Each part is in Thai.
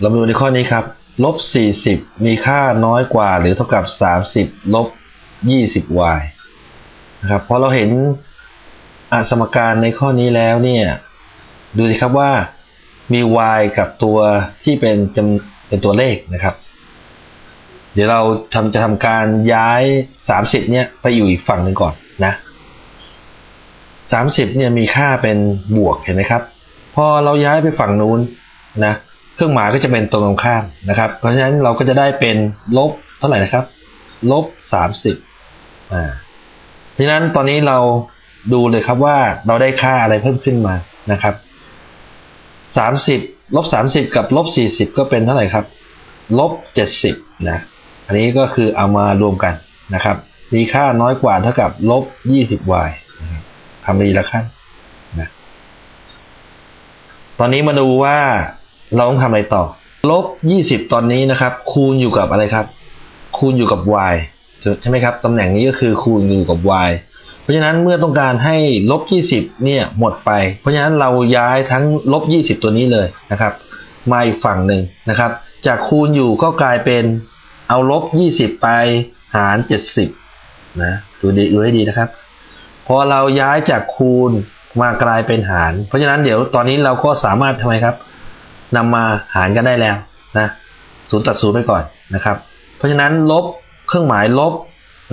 เรามาดูในข้อนี้ครับลบ 40 มีค่าน้อยกว่าหรือเท่ากับ 30ลบ 20y นะครับพอเราเห็นอสมการในข้อนี้แล้วเนี่ยดูสิครับว่ามี y กับตัวที่เป็นจำเป็นตัวเลขนะครับ เดี๋ยวเราทำจะทำการย้าย 30เนี่ยไปอยู่อีกฝั่งหนึ่งก่อนนะ30เนี่ยมีค่าเป็นบวกเห็นไหมครับ พอเราย้ายไปฝั่งนู้นนะ เครื่องหมายก็จะเป็นตรงข้ามนะครับ เพราะฉะนั้นเราก็จะได้เป็นลบเท่าไหร่นะครับ ลบ30อ่าเพราะฉะนั้นตอนนี้เราดูเลยครับว่าเราได้ค่าอะไรเพิ่มขึ้นมานะครับ30ลบ30กับลบ40ก็เป็นเท่าไหร่ครับ ลบ70นะ อันนี้ก็คือเอามารวมกันนะครับ มีค่าน้อยกว่าเท่ากับลบ 20y นะครับทำดีละขั้นนะ ตอนนี้มาดูว่า เราต้องทำอะไรต่อ ลบ 20 ตอนนี้นะครับ คูณอยู่กับอะไรครับ คูณอยู่กับ y ใช่ไหมครับตำแหน่งนี้ก็คือคูณอยู่กับ y เพราะฉะนั้นเมื่อต้องการให้ลบ 20 เนี่ยหมดไป เพราะฉะนั้นเราย้ายทั้งลบ 20 ตัวนี้เลยนะครับ มาอีกฝั่งหนึ่งนะครับ จากคูณอยู่ก็กลายเป็นเอาลบ 20 ไปหาร 70 นะดูดีดูให้ดีนะครับ พอเราย้ายจากคูณมากลายเป็นหาร เพราะฉะนั้นเดี๋ยวตอนนี้เราก็สามารถทำไมครับ นำมาหารกันได้แล้วนะศูนย์ตัดศูนย์ไปก่อนนะครับ เพราะฉะนั้นลบเครื่องหมายลบ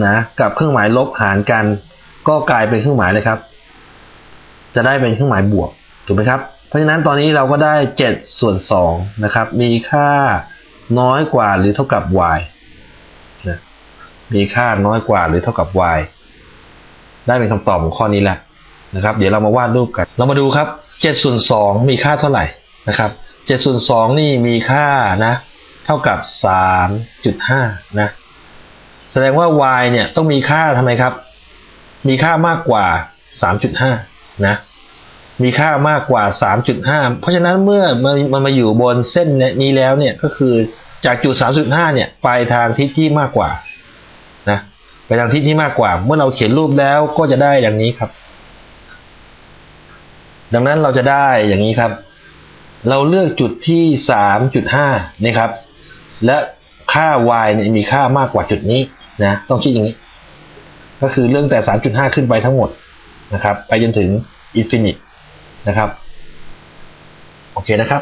นะกับเครื่องหมายลบหารกัน ก็กลายเป็นเครื่องหมายเลยครับ จะได้เป็นเครื่องหมายบวกถูกไหมครับ เพราะฉะนั้นตอนนี้เราก็ได้7ส่วน2นะครับมีค่าน้อยกว่าหรือเท่ากับ y นะมีค่าน้อยกว่าหรือเท่ากับ y ได้เป็นคำตอบของข้อนี้แหละนะครับ เดี๋ยวเรามาวาดรูปกัน เรามาดูครับ7ส่วน2มีค่าเท่าไหร่นะครับ 7ส่วน2นี่มีค่านะ เท่ากับ 3.5 นะ แสดงว่า y เนี่ยต้องมีค่าทำไมครับ มีค่ามากกว่า 3.5 นะ มีค่ามากกว่า 3.5 เพราะฉะนั้นเมื่อมันมันมาอยู่บนเส้นนี้แล้วเนี่ยก็คือจากจุด 3.5 เนี่ยไปทางทิศที่มากกว่านะไปทางทิศที่มากกว่า เมื่อเราเขียนรูปแล้วก็จะได้อย่างนี้ครับ ดังนั้นเราจะได้อย่างนี้ครับ เราเลือกจุดที่ 3.5นี่ครับ และค่า y เนี่ยมีค่ามากกว่าจุดนี้นะต้องคิดอย่างนี้ ก็คือเรื่องแต่ 3.5 ขึ้นไปทั้งหมดนะครับ ไปจนถึงอินฟินิตนะครับ โอเคนะครับ